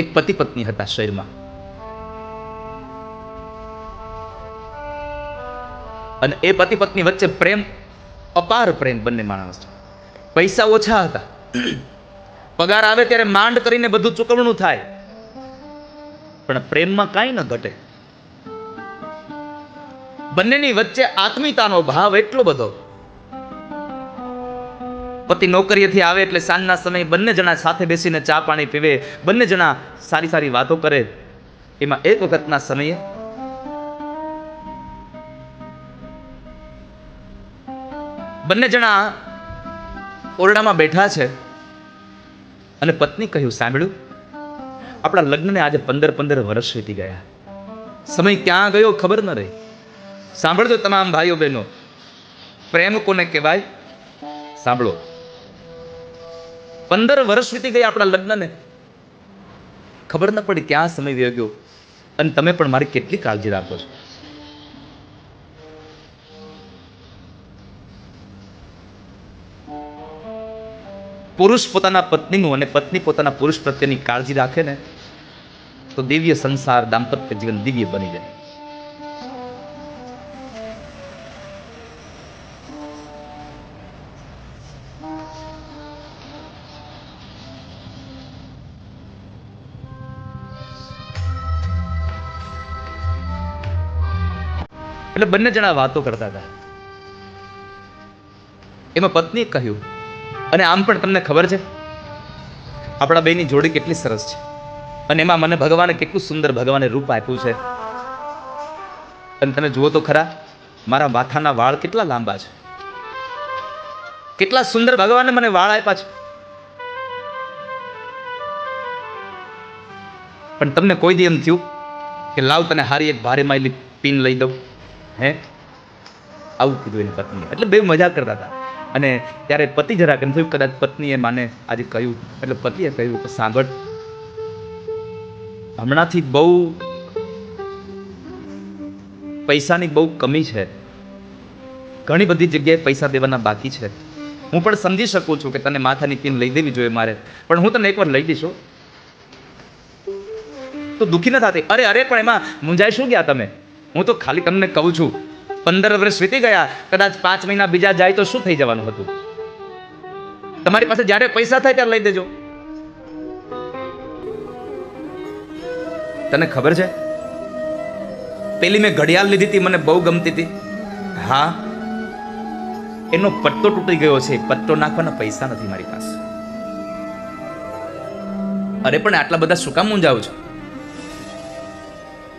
એક પતિ પત્ની હતા શહેરમાં. અને એ પતિ પત્ની વચ્ચે પ્રેમ, અપાર પ્રેમ બંને માણસ પૈસા ઓછા હતા. પગાર આવે ત્યારે માંડ કરીને બધું ચૂકવણું થાય. પણ પ્રેમમાં કાંઈ ન ઘટે. બંનેની વચ્ચે આત્મીયતાનો ભાવ એટલો બધો પતિ નોકરીએથી આવે એટલે સાંજના સમયે બંને જણા સાથે બેસીને ચા પાણી પીવે. બંને જણા સારી સારી વાતો કરે. એમાં એક વખતના સમયે બંને જણા ઓરડામાં બેઠા છે અને પત્ની કહ્યું, સાંભળ્યું? આપણા લગ્નને આજે પંદર પંદર વર્ષ વીતી ગયા. સમય ક્યાં ગયો ખબર ન રહી. સાંભળજો તમામ ભાઈઓ બહેનો. પ્રેમ કોને કહેવાય? સાંભળો. પંદર વર્ષ વીતી ગયા આપણા લગ્નને. ખબર ન પડી ક્યાં સમય વયો ગયો. અને તમે પણ મારી કેટલી કાળજી રાખો છો. પુરુષ પોતાના પત્નીનું અને પત્ની પોતાના પુરુષ પ્રત્યેની કાળજી રાખે ને, તો દિવ્ય સંસાર, દાંપત્ય જીવન દિવ્ય બની જાય. એટલે બંને જણા વાતો કરતા હતા. એમાં પત્નીએ કહ્યું, અને આમ પણ તમને ખબર છે? આપણા બેની જોડી કેટલી સરસ છે. અને એમાં મને ભગવાને કેટલું સુંદર ભગવાને રૂપ આપ્યું છે. અને તમે જુઓ તો ખરા, મારા માથાના વાળ કેટલા લાંબા છે. કેટલા સુંદર ભગવાને મને વાળ આપ્યા છે. પણ તમને કોઈ દી એમ થયું કે લાવ તને હારી એક ભારે માયલી પિન લઈ દઉં? હે? આવું કીધું એની પત્નીએ. એટલે બે મજા કરતા હતા. અને ત્યારે પતિ જરા કેમ થયું? કદાચ પત્નીએ માને આજે કહ્યું. એટલે પતિએ કહ્યું કે સાંભળ, હમણાંથી બહુ પૈસાની બહુ કમી છે. ઘણી બધી જગ્યાએ પૈસા દેવાના બાકી છે. હું પણ સમજી શકું છું કે તને માથાની પિન લઈ દેવી જોઈએ મારે. પણ હું તને એકવાર લઈ દઈશ તો દુઃખી ન થતી. અરે અરે, પણ એમાં મુંજાઈ શું ગયા તમે? હું તો ખાલી તમને કહું છું, પંદર વર્ષ વીતી ગયા, કદાચ પાંચ મહિના બીજા જાય તો શું થઈ જવાનું હતું? તમારી પાસે જ્યારે પૈસા થાય ત્યારે લઈ દેજો. તને ખબર છે? પેલી મેં ઘડિયાળ લીધી હતી, મને બહુ ગમતી હતી. હા, એનો પટ્ટો તૂટી ગયો છે, પટ્ટો નાખવાના પૈસા નથી મારી પાસે. અરે પણ આટલા બધા શું કામ મૂંઝાવ છો?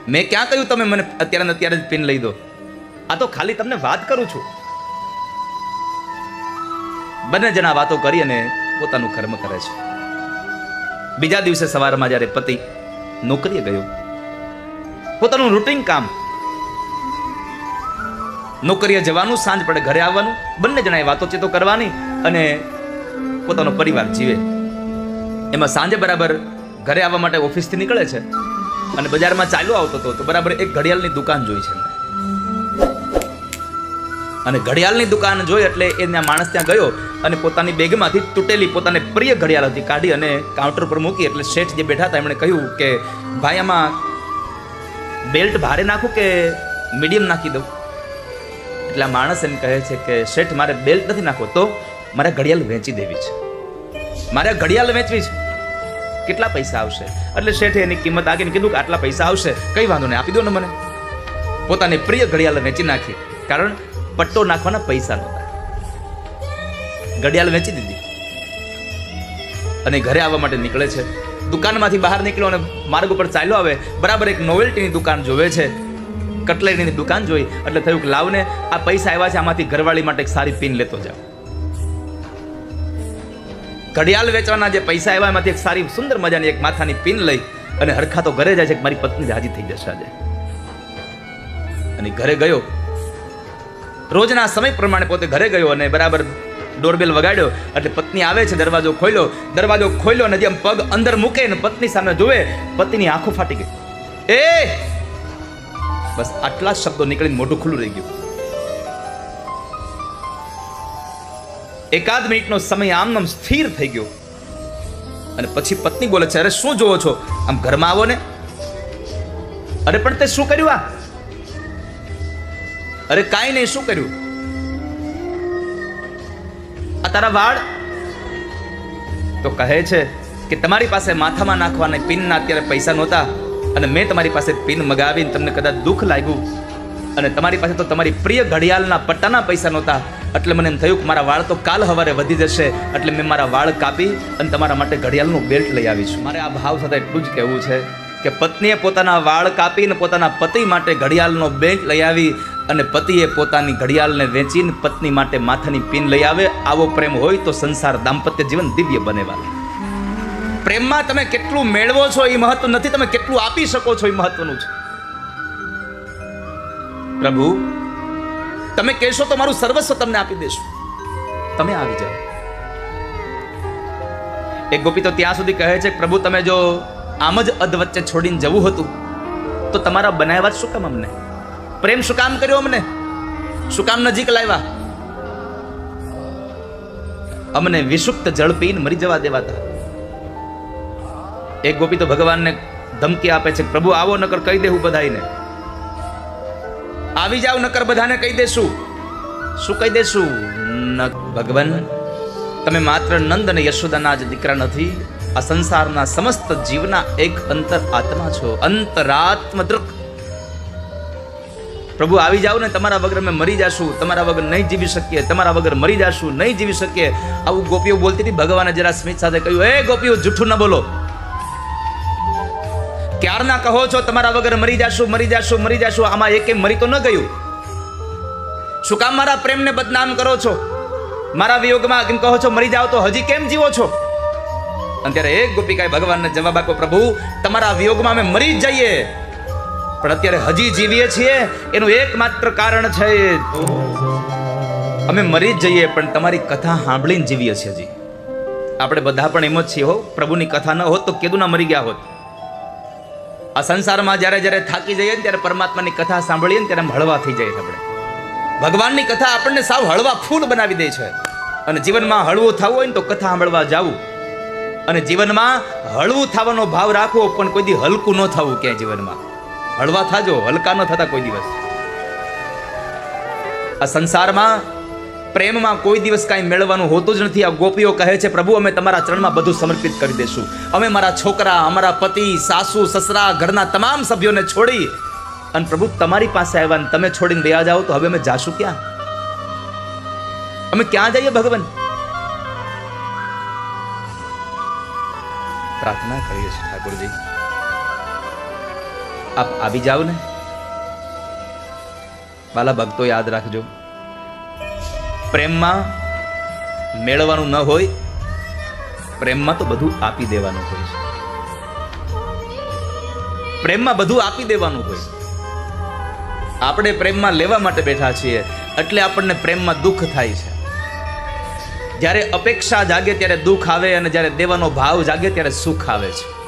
મેં ક્યાં કહ્યું તમે મને અત્યારે ને અત્યારે જ પિન લઈ દો? આ તો ખાલી તમને વાત કરું છું. બંને જણા વાતો કરી અને પોતાનું કર્મ કરે છે. બીજા દિવસે સવારમાં જ્યારે પતિ નોકરીએ ગયો, પોતાનું રૂટીન કામ, નોકરીએ જવાનું, સાંજ પડે ઘરે આવવાનું, બંને જણાએ વાતોચીતો કરવાની અને પોતાનો પરિવાર જીવે. એમાં સાંજે બરાબર ઘરે આવવા માટે ઓફિસથી નીકળે છે. અને બજારમાં ચાલ્યો આવતો હતો, તો બરાબર એક ઘડિયાળની દુકાન જોઈ છે અને ઘડિયાળની દુકાન જોઈ એટલે એ ત્યાં માણસ ત્યાં ગયો અને પોતાની બેગમાંથી તૂટેલી પોતાને પ્રિય ઘડિયાળ હતી કાઢી અને કાઉન્ટર પર મૂકી એટલે શેઠ જે બેઠા હતા એમણે કહ્યું કે, ભાઈ, આમાં બેલ્ટ ભારે નાખું કે મીડિયમ નાખી દઉં? એટલે આ માણસ એમ કહે છે કે, શેઠ, મારે બેલ્ટ નથી નાખવો, તો મારે ઘડિયાળ વેચી દેવી છે. મારે ઘડિયાળ વેચવી છે. કેટલા પૈસા આવશે? એટલે શેઠે એની કિંમત આગીને કીધું કે આટલા પૈસા આવશે. કઈ વાંધો નહીં, આપી દો ને મને. પોતાની પ્રિય ઘડિયાળ વેચી નાખી. કારણ પટ્ટો નાખવાના પૈસા નહોતા. ઘડિયાળ વેચી દીધી. અને ઘરે આવવા માટે નીકળે છે. દુકાનમાંથી બહાર નીકળ્યો અને માર્ગ ઉપર ચાલ્યો આવે. બરાબર એક નોવેલ્ટીની દુકાન જોવે છે. કટલેરીની દુકાન જોઈ. એટલે થયું કે લાવને આ પૈસા આવ્યા છે, આમાંથી ઘરવાળી માટે એક સારી પિન લેતો જાવ ઘડિયાળ વેચવાના જે પૈસા આવ્યા, એમાંથી એક સારી સુંદર મજાની એક માથાની પિન લઈ અને હરખા તો ઘરે જાય છે મારી પત્ની રાજી થઈ જશે આજે. અને ઘરે ગયો. રોજના સમય પ્રમાણે પોતે ઘરે ગયો અને બરાબર ડોરબેલ વગાડ્યો. એટલે પત્ની આવે છે, દરવાજો ખોલ્યો. દરવાજો ખોલ્યો અને જેમ પગ અંદર મૂકે ને પત્ની સામે જોવે પત્નીની આંખો ફાટી ગઈ. એ! બસ આટલા શબ્દો નીકળીને મોઢું ખુલ્લું રહી ગયું. એકાદ મિનિટનો સમય આમ આમ સ્થિર થઈ ગયો. અને પછી પત્ની બોલે છે, અરે, શું જોવો છો? આમ ઘરમાં આવો ને. અરે, પણ તે શું કર્યું આ? અરે, કાંઈ નહીં, શું કર્યું? આ તારા વાળ? તો કહે છે કે, તમારી પાસે માથામાં નાખવાના પિનના અત્યારે પૈસા નહોતા અને મેં તમારી પાસે પિન મગાવીને તમને કદાચ દુઃખ લાગ્યું અને તમારી પાસે તો તમારી પ્રિય ઘડિયાળના પટ્ટાના પૈસા નહોતા. એટલે મને એમ થયું કે મારા વાળ તો કાલ હવારે વધી જશે, એટલે મેં મારા વાળ કાપી અને તમારા માટે ઘડિયાળનું બેલ્ટ લઈ આવી છું. મારે આ ભાવ સાથે એટલું જ કહેવું છે કે પત્નીએ પોતાના વાળ કાપીને પોતાના પતિ માટે ઘડિયાળનો બેલ્ટ લઈ આવી અને પતિએ પોતાની ઘડિયાળને વેચીને પત્ની માટે માથાની પિન લઈ આવે. આવો પ્રેમ હોય તો સંસાર દાંપત્ય જીવન દિવ્ય બનેવા પ્રેમમાં તમે કેટલું મેળવો છો એ મહત્વ નથી, તમે કેટલું આપી શકો છો એ મહત્વનું છે. પ્રભુ તમે કહેશો તો મારું સર્વસ્વ તમને આપી દેશું. તમે આવી જાઓ. એક ગોપી તો ત્યાં સુધી કહે છે પ્રભુ, તમે જો આમ જ અધ વચ્ચે છોડીને જવું હતું, તો તમારા બનાવ્યા શું કામ અમને? પ્રેમ શું કામ કર્યો અમને? શું કામ નજીક લાવ્યા? અમને વિષુપ્ત જળ પીને મરી જવા દેવાતા. એક ગોપી તો ભગવાનને ધમકી આપે છે પ્રભુ, આવો નકર કહી દેવું બધાઈને આવી જાવ નકર બધાને કહી દેશું. શું કહી દેશું? ન, ભગવાન, તમે માત્ર નંદ અને યશોદાના જ દીકરા નથી. આ સંસારના સમસ્ત જીવના એક અંતર આત્મા છો. અંતરાત્મ દૃક પ્રભુ, આવી જાવ ને, તમારા વગર અમે મરી જાશું. તમારા વગર નહીં જીવી શકીએ. તમારા વગર મરી જાશું. નહીં જીવી શકીએ. આવું ગોપીઓ બોલતી હતી. ભગવાને જરા સ્મિત સાથે કહ્યું એ ગોપીઓ, જૂઠું ન બોલો. ક્યારના કહો છો તમારા વગર મરી જાશું મરી જાશું મરી જાશું? આમાં એકે મરી તો ન ગયું. શું કામ મારા પ્રેમને બદનામ કરો છો? મારા વિયોગમાં કેમ કહો છો, મરી જાઓ તો હજી કેમ જીવો છો? અને ત્યારે એક ગોપિકાએ ભગવાનને જવાબ આપ્યો, પ્રભુ, તમારા વિયોગમાં અમે મરી જ જઈએ. પણ અત્યારે હજી જીવીએ છીએ. એનું એકમાત્ર કારણ છે અમે મરી જ જઈએ, પણ તમારી કથા સાંભળીને જીવીએ છીએ હજી. આપણે બધા પણ એમ જ છીએ, હો, પ્રભુની કથા ન હોત તો કેદુના મરી ગયા હોત. આ સંસારમાં જ્યારે જ્યારે થાકી જઈએ ને ત્યારે પરમાત્માની કથા સાંભળીએ ને ત્યારે હળવા થઈ જાય આપણે. ભગવાનની કથા આપણને સાવ હળવા ફૂલ બનાવી દે છે. અને જીવનમાં હળવું થવું હોય ને તો કથા સાંભળવા જાવું. અને જીવનમાં હળવું થવાનો ભાવ રાખવો પણ કોઈ દી હલકું ન થવું ક્યાંય જીવનમાં. હળવા થાજો, હલકા ન થતા કોઈ દિવસ. આ સંસારમાં પ્રેમમાં કોઈ દિવસ કાંઈ મેળવવાનું હોતું જ નથી. આ ગોપીઓ કહે છે, પ્રભુ, અમે તમારા ચરણમાં બધું સમર્પિત કરી દેશું. અમે મારા છોકરા, અમારા પતિ, સાસુ, સસરા, ઘરના તમામ સભ્યોને છોડી અને પ્રભુ, તમારી પાસે આવ્યા ને તમે છોડીને રહ્યા જાઓ તો હવે અમે જાશું ક્યાં? અમે ક્યાં જઈએ ભગવાન? પ્રાર્થના કરીએ છીએ ઠાકોરજી. આપ આવી જાઓ ને. બાલા ભક્તો યાદ રાખજો. પ્રેમમાં મેળવવાનું ન હોય, પ્રેમમાં તો બધું આપી દેવાનું હોય. છે પ્રેમમાં બધું આપી દેવાનું હોય. આપણે પ્રેમમાં લેવા માટે બેઠા છીએ, એટલે આપણને પ્રેમમાં દુઃખ થાય છે. જ્યારે અપેક્ષા જાગે ત્યારે દુઃખ આવે અને જ્યારે દેવાનો ભાવ જાગે ત્યારે સુખ આવે છે.